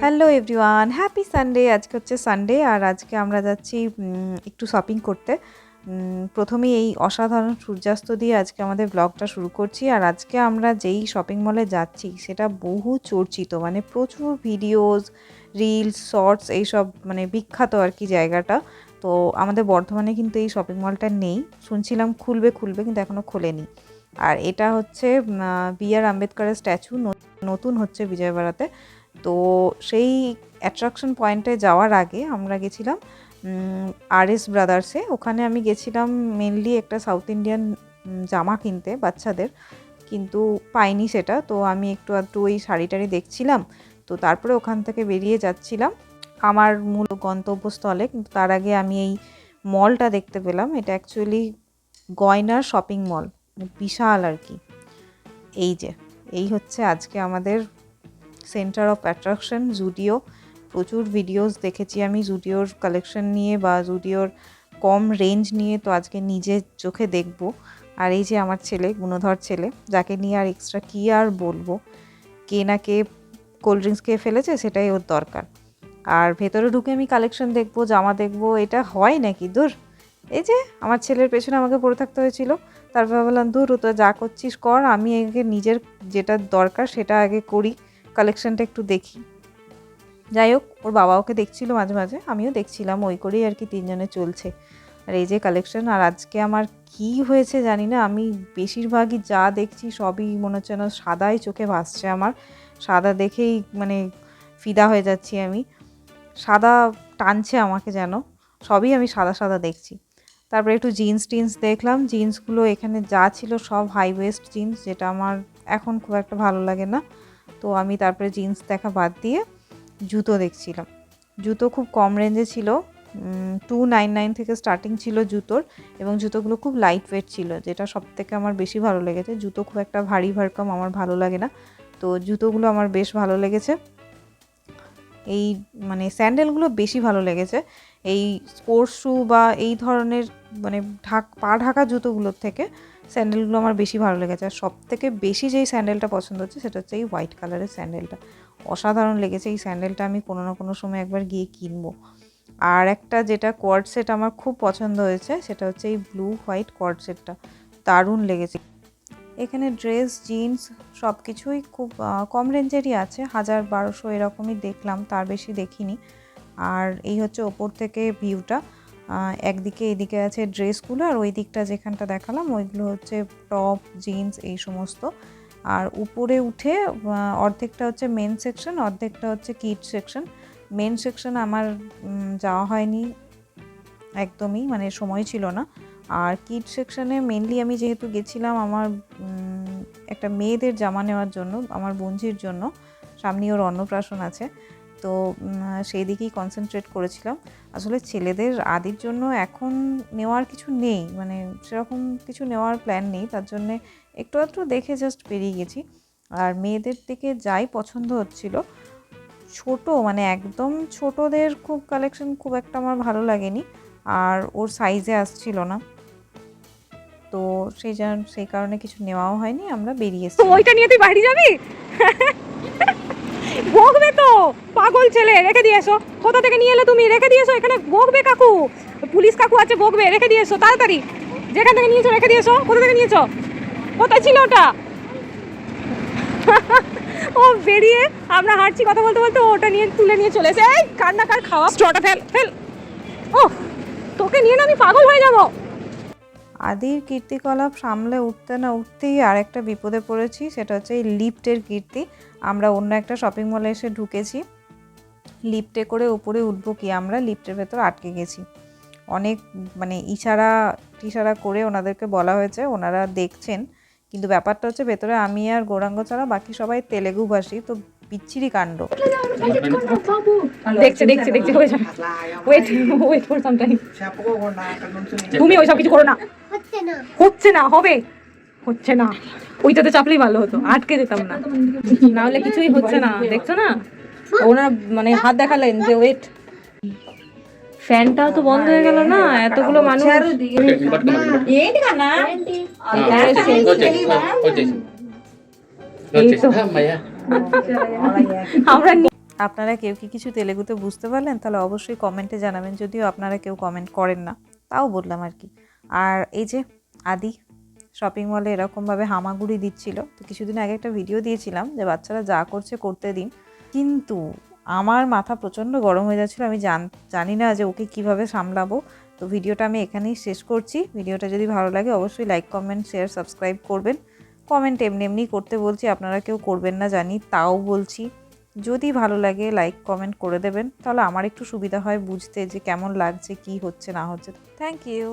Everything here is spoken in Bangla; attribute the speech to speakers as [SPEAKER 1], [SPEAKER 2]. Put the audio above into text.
[SPEAKER 1] হ্যালো এভরিওয়ান হ্যাপি সানডে আজকে হচ্ছে সানডে আর আজকে আমরা যাচ্ছি একটু শপিং করতে। উম, প্রথমেই এই অসাধারণ সূর্যাস্ত দিয়ে আজকে আমাদের ব্লগটা শুরু করছি। আর আজকে আমরা যেই শপিং মলে যাচ্ছি সেটা বহু চর্চিত মানে প্রচুর ভিডিওস রিলস শর্টস এইসব মানে বিখ্যাত আর কি জায়গাটা। তো আমাদের বর্ধমানে কিন্তু এই শপিং মলটা নেই। শুনছিলাম খুলবে খুলবে কিন্তু এখনও খোলেনি। আর এটা হচ্ছে বি আর আম্বেদকরের স্ট্যাচু নতুন হচ্ছে বিজয়বাড়াতে। তো সেই অ্যাট্রাকশন পয়েন্টে যাওয়ার আগে আমরা গেছিলাম আর এস ব্রাদার্সে ওখানে আমি গেছিলাম মেনলি একটা সাউথ ইন্ডিয়ান জামা কিনতে বাচ্চাদের, কিন্তু পাইনি সেটা। তো আমি একটু আধটু ওই শাড়ি টাড়ি দেখছিলাম। তো তারপরে ওখান থেকে বেরিয়ে যাচ্ছিলাম। আমার মূল গন্তব্যস্থলে, কিন্তু তার আগে আমি এই মলটা দেখতে পেলাম। এটা অ্যাকচুয়ালি গয়নার শপিং মল বিশাল আর কি। এই যে, এই হচ্ছে আজকে আমাদের সেন্টার অফ অ্যাট্রাকশন জুডিও প্রচুর ভিডিওস দেখেছি আমি জুডিওর কালেকশন নিয়ে বা জুডিওর কম রেঞ্জ নিয়ে তো আজকে নিজে চোখে দেখব। আর এই যে আমার ছেলে, গুণধর ছেলে, যাকে নিয়ে আর এক্সট্রা কী আর বলব? কে না কে কোল্ড ড্রিঙ্কস খেয়ে ফেলেছে সেটাই ওর দরকার। আর ভেতরে ঢুকে আমি কালেকশন দেখব, জামা দেখব, এটা হয় নাকি? দূর। এই যে, আমার ছেলের পেছনে আমাকে পড়ে থাকতে হয়েছিল। তারপর বললাম দূর তো যা করছিস, কর, আমি আগে নিজের যেটা দরকার সেটা আগে করি কালেকশনটা একটু দেখি। যাই হোক, ওর বাবা ওকে দেখছিল মাঝে মাঝে, আমিও দেখছিলাম, ওই করেই আর কি তিনজনে চলছে। আর এই যে কালেকশন আর আজকে আমার কি হয়েছে জানি না, আমি বেশিরভাগই যা দেখছি সবই মনে হচ্ছে না সাদাই চোখে ভাসছে আমার। সাদা দেখেই মানে ফিদা হয়ে যাচ্ছি আমি। সাদা টানছে আমাকে যেন, সবই আমি সাদা সাদা দেখছি। তারপরে একটু জিন্স টিন্স দেখলাম। জিন্সগুলো এখানে যা ছিল সব হাই ওয়েস্ট জিন্স যেটা আমার এখন খুব একটা ভালো লাগে না। তো আমি তারপরে জিন্স দেখা বাদ দিয়ে জুতো দেখছিলাম। জুতো খুব কম রেঞ্জে ছিল। টু নাইন নাইন থেকে স্টার্টিং ছিল জুতোর এবং জুতোগুলো খুব লাইট ওয়েট ছিল, যেটা সব থেকে আমার বেশি ভালো লেগেছে। জুতো খুব একটা ভারী ভারকম আমার ভালো লাগে না। তো জুতোগুলো আমার বেশ ভালো লেগেছে। এই মানে স্যান্ডেলগুলো বেশি ভালো লেগেছে। এই স্পোর্টস শ্যু বা এই ধরনের মানে ঢাক, পা ঢাকা জুতোগুলোর থেকে স্যান্ডেলগুলো আমার বেশি ভালো লেগেছে। আর সব থেকে বেশি যেই স্যান্ডেলটা পছন্দ হচ্ছে সেটা হচ্ছে এই হোয়াইট কালারের স্যান্ডেলটা। অসাধারণ লেগেছে এই স্যান্ডেলটা আমি কোনো না কোনো সময় একবার গিয়ে কিনবো। আর একটা যেটা কোয়ার্ড সেট আমার খুব পছন্দ হয়েছে সেটা হচ্ছে এই ব্লু হোয়াইট কোয়ার্ড সেটটা। দারুণ লেগেছে। এখানে ড্রেস, জিন্স সব কিছুই খুব কম রেঞ্জেরই আছে। হাজার বারোশো এরকমই দেখলাম, তার বেশি দেখিনি। আর এই হচ্ছে ওপর থেকে ভিউটা। একদিকে এদিকে আছে ড্রেসগুলো আর ওই দিকটা যেখানটা দেখালাম, ওইগুলো হচ্ছে টপ, জিন্স এই সমস্ত। আর উপরে উঠে অর্ধেকটা হচ্ছে মেন সেকশন, অর্ধেকটা হচ্ছে কিড সেকশন। মেন সেকশন আমার যাওয়া হয়নি একদমই মানে সময় ছিল না। আর কিড সেকশনে মেনলি আমি যেহেতু গেছিলাম আমার একটা মেয়েদের জামা নেওয়ার জন্য, আমার বোনঝির জন্য সামনে ওর অন্নপ্রাশন আছে। তো সেই দিকেই কনসেন্ট্রেট করেছিলাম। আসলে ছেলেদের আদির জন্য এখন নেওয়ার কিছু নেই মানে সেরকম কিছু নেওয়ার প্ল্যান নেই তার জন্যে একটু একটু দেখে জাস্ট বেরিয়ে গেছি। আর মেয়েদের দিকে যাই পছন্দ হচ্ছিল ছোট মানে একদম ছোটদের খুব কালেকশন খুব একটা আমার ভালো লাগেনি আর ওর সাইজে আসছিল না। তো সেই সেই কারণে কিছু নেওয়াও হয়নি আমরা বেরিয়ে এসেছি
[SPEAKER 2] ওইটা নিয়ে তুই বাড়ি যাবি? বকবে তো পাগল ছেলে রেখে দিয়ে এসো। কোথা থেকে নিয়ে এলে তুমি? রেখে দিয়ে এসো এখানে বকবে কাকু। পুলিশ কাকু আছে বকবে রেখে দিয়ে এসো তাড়াতাড়ি। যেখান থেকে নিয়েছো রেখে দিয়ে এসো। কোথা থেকে নিয়েছো? কোথায় ছিল ওটা? ও বেরিয়ে আমরা হাঁটছি কথা বলতে বলতে ওটা নিয়ে তুলে নিয়ে চলে এসে এই কার না কার খাওয়া? স্ট্রটা ফেল। ফেল। ও তোকে নিয়ে না আমি পাগল হয়ে যাব।
[SPEAKER 1] আদির কীর্তিকলাপ সামলে উঠতে না উঠতেই আর একটা বিপদে পড়েছি, সেটা হচ্ছে এই লিফটের কীর্তি। আমরা অন্য একটা শপিং মলে এসে ঢুকেছি। লিফটে করে উপরে উঠবো কি? আমরা লিফটের ভেতর আটকে গেছি। অনেক মানে ইশারা টিশারা করে ওনাদেরকে বলা হয়েছে, ওনারা দেখছেন। কিন্তু ব্যাপারটা হচ্ছে ভেতরে আমি আর গৌরাঙ্গ ছাড়া বাকি সবাই তেলেগু ভাষী, তো বিচ্ছিরি কাণ্ড
[SPEAKER 2] দেখছে দেখছে দেখছে হয়ে যাবে wait wait for some time? তুমি ওইসব কিছু করো না হচ্ছে না হবে হচ্ছে না ওইটাতে চাপলেই ভালো হতো আটকে যেতাম না না হলে কিছুই হচ্ছে না দেখছ না ওনার মানে হাত দেখালেন যে ওয়েট ফ্যানটাও তো বন্ধ হয়ে গেল না এতগুলো মানুষ এই তো.
[SPEAKER 1] আপনারা কেউ কি কিছু তেলেগুতে বুঝতে পারলেন? তাহলে অবশ্যই কমেন্টে জানাবেন, যদিও আপনারা কেউ কমেন্ট করেন না। তাও বললাম আর কি। আর এই যে আদি শপিং মলে এরকমভাবে হামাগুড়ি দিচ্ছিল। তো কিছুদিন আগে একটা ভিডিও দিয়েছিলাম যে বাচ্চারা যা করছে করতে দিন। কিন্তু আমার মাথা প্রচণ্ড গরম হয়ে যাচ্ছিল। আমি জান জানি না যে ওকে কীভাবে সামলাবো। তো ভিডিওটা আমি এখানেই শেষ করছি। ভিডিওটা যদি ভালো লাগে, অবশ্যই লাইক কমেন্ট শেয়ার সাবস্ক্রাইব করবেন। কমেন্ট এমনি এমনি করতে বলছি, আপনারা কেউ করবেন না জানি, তাও বলছি। যদি ভালো লাগে লাইক, কমেন্ট করে দেবেন, তাহলে আমার একটু সুবিধা হয় বুঝতে যে কেমন লাগছে, কি হচ্ছে, না হচ্ছে। Thank you